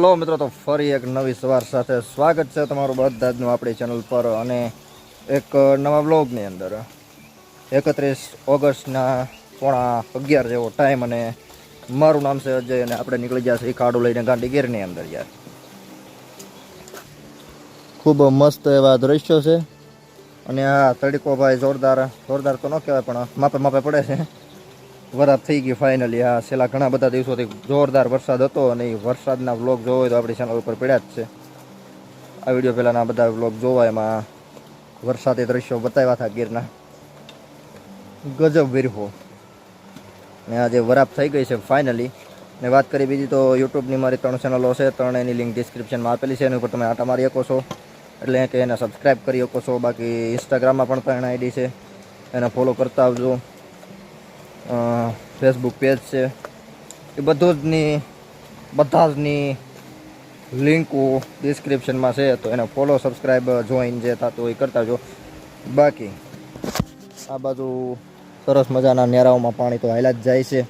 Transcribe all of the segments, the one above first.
જો મિત્રો, તો ફરી એક નવી સવાર સાથે સ્વાગત છે તમારું બધાનું આપણી ચેનલ પર અને એક નવા બ્લોગની અંદર. એકત્રીસ ઓગસ્ટના પોણા અગિયાર જેવો ટાઈમ અને મારું નામ છે અજય અને આપણે નીકળી ગયા છીએ કાડું લઈને ગાંધીગીરની અંદર યાર. ખૂબ મસ્ત એવા દ્રશ્યો છે. અને આ તડકો ભાઈ જોરદાર જોરદાર તો ન કહેવાય, પણ માપે માપે પડે છે. વરાપ થઈ ગઈ ફાઇનલી આ છેલ્લા ઘણા બધા દિવસોથી જોરદાર વરસાદ હતો અને એ વરસાદના વ્લોગ જોવો હોય તો આપણી ચેનલ ઉપર પડ્યા જ છે. આ વીડિયો પહેલાંના બધા વ્લોગ જોવા એમાં વરસાદી દ્રશ્યો બતાવ્યા હતા ગીરના. ગજબ વિરહો. ને આજે વરાપ થઈ ગઈ છે ફાઇનલી ને વાત કરી બીજી તો યુટ્યુબની મારી ત્રણ ચેનલો છે ત્રણ એની લિંક ડિસ્ક્રિપ્શનમાં આપેલી છે, એની ઉપર તમે આટા મારી શકો છો. એટલે કે એને સબસ્ક્રાઈબ કરી શકો છો. બાકી ઇન્સ્ટાગ્રામમાં પણ ત્રણ આઈડી છે. એને ફોલો કરતા આવજો. ફેસબુક પેજ છે. એ બધું જની બધા જની લિંકો ડિસ્ક્રિપ્શનમાં છે, તો એને ફોલો સબસ્ક્રાઈબ જોઈન જે થતું એ કરતા જો. બાકી, આ બાજુ સરસ મજાના નેરાઓમાં પાણી તો હાલ્યા જ જાય છે.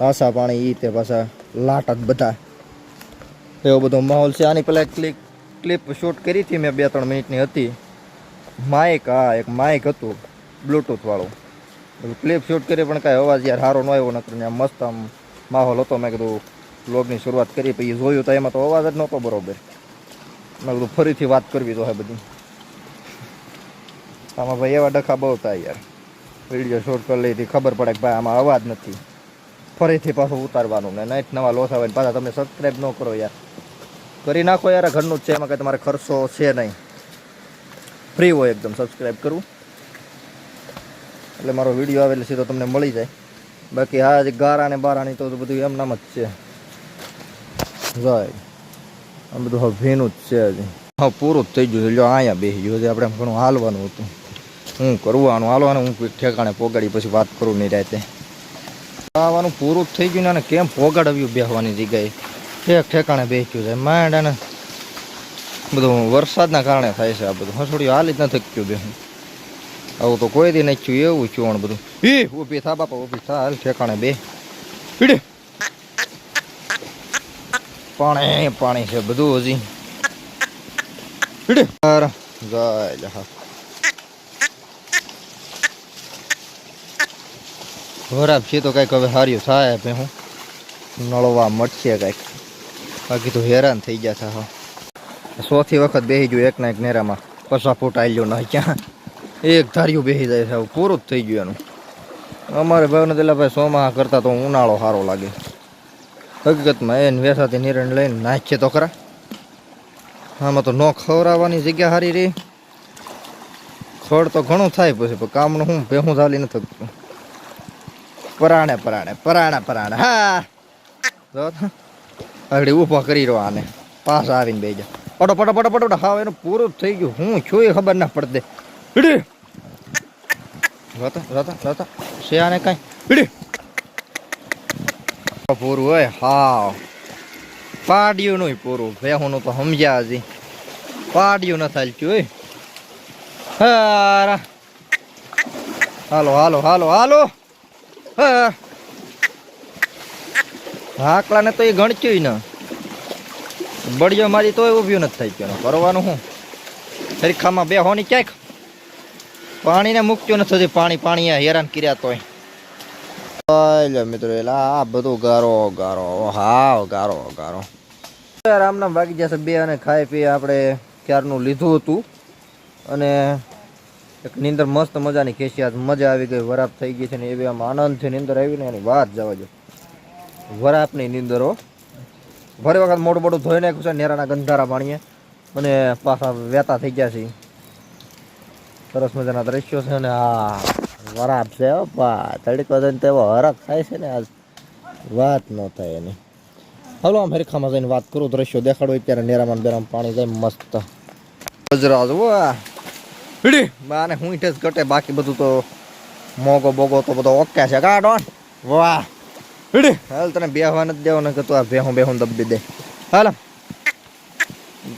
આશા પાણી ઈ તે પાછા લાટ જ બધા. એવો બધો માહોલ છે. આની પહેલાં ક્લિક ક્લિપ શૂટ કરી હતી મેં બે ત્રણ મિનિટની હતી. માઇક હા, એક માઇક હતું બ્લૂટૂથ વાળું. ક્લિપ શૂટ કરી પણ કાંઈ અવાજ યાર સારો ન આવ્યો, નકર આમ મસ્ત આમ માહોલ હતો. મેં કીધું બ્લોગની શરૂઆત કરી, પછી જોયું તો એમાં તો અવાજ જ નહોતો બરોબર. મેં કીધું ફરીથી વાત કરવી તો હે બધી. આમાં ભાઈ એવા ડખા બહુ થાય યાર. વીડિયો શૂટ કરી લીધી ખબર પડે કે ભાઈ આમાં અવાજ નથી. ફરીથી પાછું ઉતારવાનું ને નાઈટ નવા લોસ આવે પાછા તમે સબસ્ક્રાઈબ ન કરો યાર. કરી નાખો યાર ઘરનું જ છે, એમાં કંઈ તમારે ખર્ચો છે નહીં. ફ્રી હોય એકદમ સબસ્ક્રાઈબ કરવું. એટલે મારો વીડિયો આવે એટલે સીધો તમને મળી જાય. બાકી હા જે ગારા ને બારાની તો બધું એમ નામ જ છે. જાય. આ બધું હવે ભીનું જ છે હજી. હા, પૂરું જ થઈ ગયું છે. જો અહીંયા બેસી ગયું હજી આપણે ઘણું હાલવાનું હતું. હું કરવાનું, હાલવાનું, હું ઠેકાણે પોગાડી પછી વાત કરું નહીં રાતે. આવવાનું પૂરું જ થઈ ગયું ને અને કેમ પોગાડવ્યું બેસવાની જગ્યાએ? ઠેક ઠેકાણે બેસ્યું છે. માંડ અને બધું વરસાદના કારણે થાય છે આ બધું. હસોડિયું હાલી જ નથી થક્યું બેહું. આવું તો કોઈ દી નથી થયું, એવું ચુવણ બધું. એ ઊભી થા બાપા ઊભી થા, હાલ ઠેકાણે બે. પીડે પાણી પાણી છે બધું હજી. પીડે હાર, જાય લે હા. ખરાબ છે તો કાંઈક હવે હાર્યું થાય ભે હું. નળવા મટશે કાંઈક. બાકી તો હેરાન થઈ ગયા હતા હા. સોથી વખત બેસી ગયું એક ના એક નેરામાં. પસા ફૂટ આવી ગયો ના ક્યાં એક ધાર્યું બેસી જાય છે પૂરું જ થઈ ગયું એનું. અમારે ભાઈને પેલા ભાઈ સોમાં કરતા તો ઉનાળો સારો લાગે. હકીકતમાં એને વેસાથી નિરણ લઈને નાખીએ તો ખરા. આમાં તો ન ખવડાવવાની જગ્યા સારી રહી. ખડ તો ઘણું થાય પછી, પણ કામનું હું ભેહું ચાલી નથી થતું. પરાણે પરાણે પરાણે પરાણે. હા! જો આગળ ઊભા કરી રહ્યો આને. પાસ આવીને બેજા પટો પટો પટો પટો હા, એનું પૂરું જ થઈ ગયું. હું છું એ ખબર ના પડતે. ઈડી. રોતા રોતા રોતા. આને કાંઈ? ઈડી. પૂરું હોય હા પાડ્યું નહીં પૂરું. ભેહુંનું તો સમજ્યા હજી. પાડ્યું ન ચાલતું હોય હારા. હાલો હાલો હાલો હાલો. હા? હાકલાને તો એ ગણચ્યું ને. બળિયો મારી તોય ઊભ્યું નથી થઈ ગયો. કરવાનું શું હરીખામાં બે હોની ક્યાંક? પાણીને મૂક્યું નથી પાણી પાણી હેરાન કર્યા તોય. મિત્રો, એટલે આ બધું ગારો ગારો. હાવ, ગારો ગારો. આમ નામ વાગી જશે બે અને ખાઈ પી આપણે ક્યારનું લીધું હતું. અને એક નીંદર મસ્ત મજાની ખેંચી મજા આવી ગઈ, વરાપ થઈ ગઈ છે ને એવી આમ આનંદથી નીંદર આવીને એની વાત જવા જો વરાપની નીંદરો ફરી વખત મોટું મોટું ધોઈ નાખ્યું છે, નેરાના ગંધારા પાણીએ. અને પાછા વેતા થઈ ગયા છે સરસ મજાના દ્રશ્યો છે અને આ વરાપ છે બા, તડકો જઈને તેવો હરખ થાય છે ને આજ વાત ન થાય એની. હલો, આમ હરખામાં જઈને વાત કરું, દ્રશ્યો દેખાડો, અત્યારે નેરામાં બેરામ પાણી જાય મસ્ત. ગજરા વાહ હીડી બાને હું જ ઘટે બાકી બધું તો મોગો બોગો તો બધો ઓકે છે. કાઢો વાહ. હીડી, હાલ તને બેહવા નથી દેવો ને કે તું આ બેહું બેહું દબી દે. હાલ.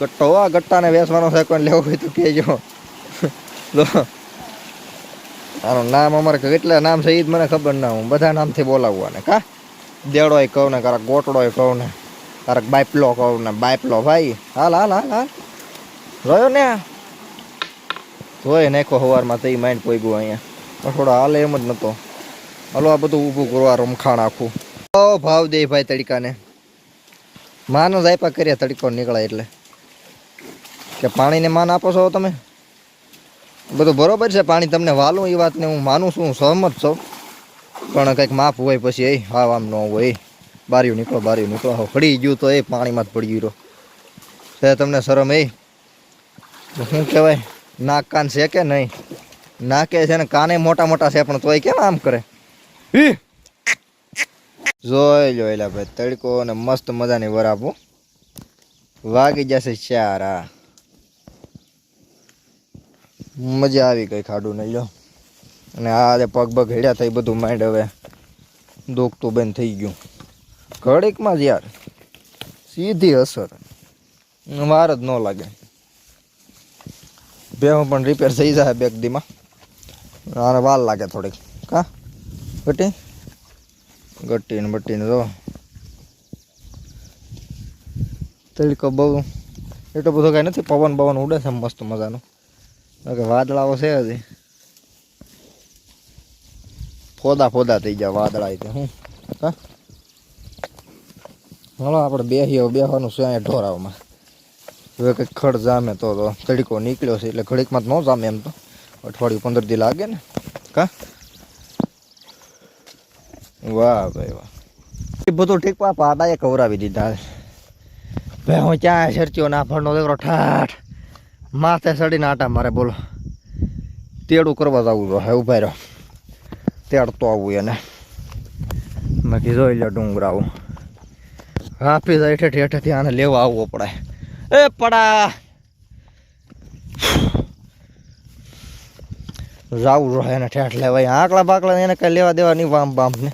ગટ્ટો આ ગટ્ટાને વેચવાનો છે કોઈ લેવો હોય તો કહેજો લો આનું નામ અમારે કેટલા નામ છે એ જ મને ખબર ના, હું બધા નામથી બોલાવવાને, કા? દેડોય કહું ને, કારક ગોટડોય કહું ને, કારક બાઈપલો કહું ને બાઇપલો ભાઈ. હાલ હાલ હાલ હાલ. રહ્યો ને? જોઈ નાખો સવારમાં તઈ માઇન્ડ પોગ્યું અહીંયા. થોડા હાલ એમ જ નતો. હાલો, આ બધું ઊભું કરવા રમખાણ આખું. ઓ, ભાવ દે ભાઈ તડકાને. માનો જ આપ્યા કર્યા તડકો નીકળે એટલે. કે પાણીને માન આપો છો તમે? બધું બરોબર છે પાણી તમને વાલું એ વાતને હું માનું છું હું સહમત છું. પણ કંઈક માપ હોય પછી એ હા આમ ન હોય બારીયું નીકળો બારીઓ નીકળો. હવે પડી ગયું તો એ પાણીમાં જ પડી ગયું. છે તમને શરમ એ શું કહેવાય? નાક કાન છે કે નહીં? નાકે છે ને કાને મોટા મોટા છે પણ તોય કેમ આમ કરે! જોઈ લો એલા ભાઈ તડકો અને મસ્ત મજાની વરાપું વાગી જશે ચાર આ મજા આવી ગઈ ખાડું નહીં લો અને આ પગ પગ હેડ્યા થઈ બધું માઇન્ડ હવે દુખતું બંધ થઈ ગયું. ઘડીકમાં જ યાર, સીધી અસર. વાર જ ન લાગે. બેહું પણ રિપેર થઈ જાય બેગ દીમાં. અને વાર લાગે થોડીક. કા? ગટી ગટી ને બટી ને જો. તડકો બહુ. એટલો બધો કાંઈ નથી, પવન પવન ઉડે છે મસ્ત મજાનું. કે વાદળાઓ છે હજી. ફોદા ફોદા થઈ ગયા વાદળા તે હું? હા? હાલો, આપણે બેસીએ બેહવાનું છે અહીંયા ઢોરાવમાં હવે કંઈક ખડ જામે તો તો તડકો નીકળ્યો છે, એટલે ઘડીકમાં ન જામે એમ તો. અઠવાડિયું પંદર દી લાગે ને. કા વાહ ભાઈ વાહ. એ બધું ઠીક પા પાટાએ કવરાવી દીધા ભાઈ, હું ક્યાં સરચ્યો ના ફળનો દીકરો ઠાઠ. માથે સડીને આટા મારે બોલો. તેડું કરવા જવું તો હે, ઊભા રહ્યો તેડતો આવું એને. મેં લો એટલે ડુંગરાવું હાફી જાય હેઠે હેઠેથી આને લેવા આવવો પડે. એ પડા! જાવું રહે એને ઠેઠ લેવાય આંકડા બાકડા એને કઈ લેવા દેવા નહીં, વામ બામ ને.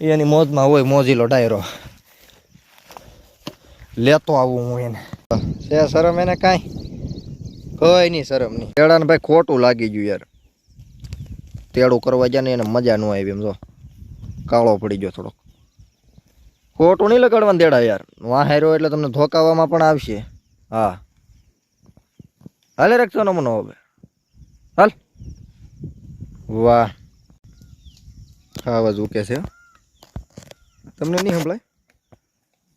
એની મોજમાં હોય મોજીલો ડાયરો. લેતો આવું હું એને. છે, શરમ એને કાંઈ? કઈ નહીં શરમ નહીં તેડાને ભાઈ ખોટું લાગી ગયું યાર. તેડું કરવા જાય ને એને મજા ન આવી એમ જો. કાળો પડી ગયો થોડોક. ખોટું નહીં લગાડવાનું તેડા યાર. વાહેરો એટલે તમને ધોકાવામાં પણ આવશે. હા. હાલે રાખજો નમનો મને હવે. હાલ. વાહ. આવાજ ઉકે છે. તમને નહીં સંભળાય?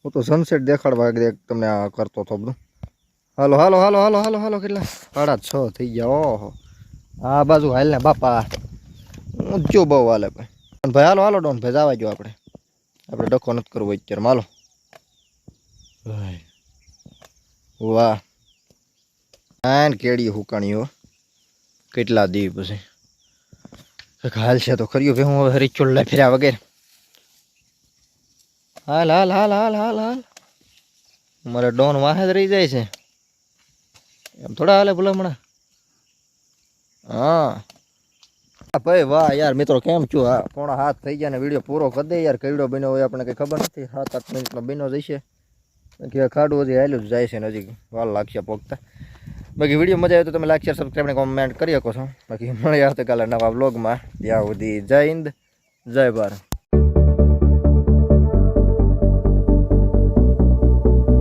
હું તો સનસેટ દેખાડવા તમને આ કરતો હતો બધું. હાલો હાલો હાલો હાલો હાલો હાલો, કેટલા સાડા છ થઈ ગયા, ઓહો. આ બાજુ હાલ ને બાપા. ઊંચો બહુ હાલે ભાઈ ભાઈ હાલો હાલો ડોન ભાઈ જવા જો આપણે. આપણે ડખો નથી કરવો અત્યારે. હાલો. વાહ. આન કેડી હુકાણીઓ કેટલા દી પછી. હાલ છે તો કર્યું ભાઈ હું હવે રીચોલ લઈ ફેર્યા વગેરે. હાલ હાલ હાલ હાલ હાલ હાલ. મારે ડોન વાહે જ રહી જાય છે. એમ થોડા હાલે ભલે હમણાં? હા. ભાઈ, વાહ યાર, મિત્રો, કેમ છું? હા પોણા હાથ થઈ ગયા ને વીડિયો પૂરો કરી દે યાર, કઈડો બન્યો હોય આપણને કંઈ ખબર નથી. સાત આઠ મિનિટનો બન્યો જશે કે ખાડું હજી હાલ્યું જાય છે નજીક વાલ લાગશે પોગતા બાકી વીડિયો મજા આવે તો તમે લાઈક શેર સબસ્ક્રાઈબ ને કોમેન્ટ કરી શકો છો. બાકી મળ્યા આવતીકાલે નવા વ્લોગમાં ત્યાં સુધી જય હિન્દ, જય ભારત.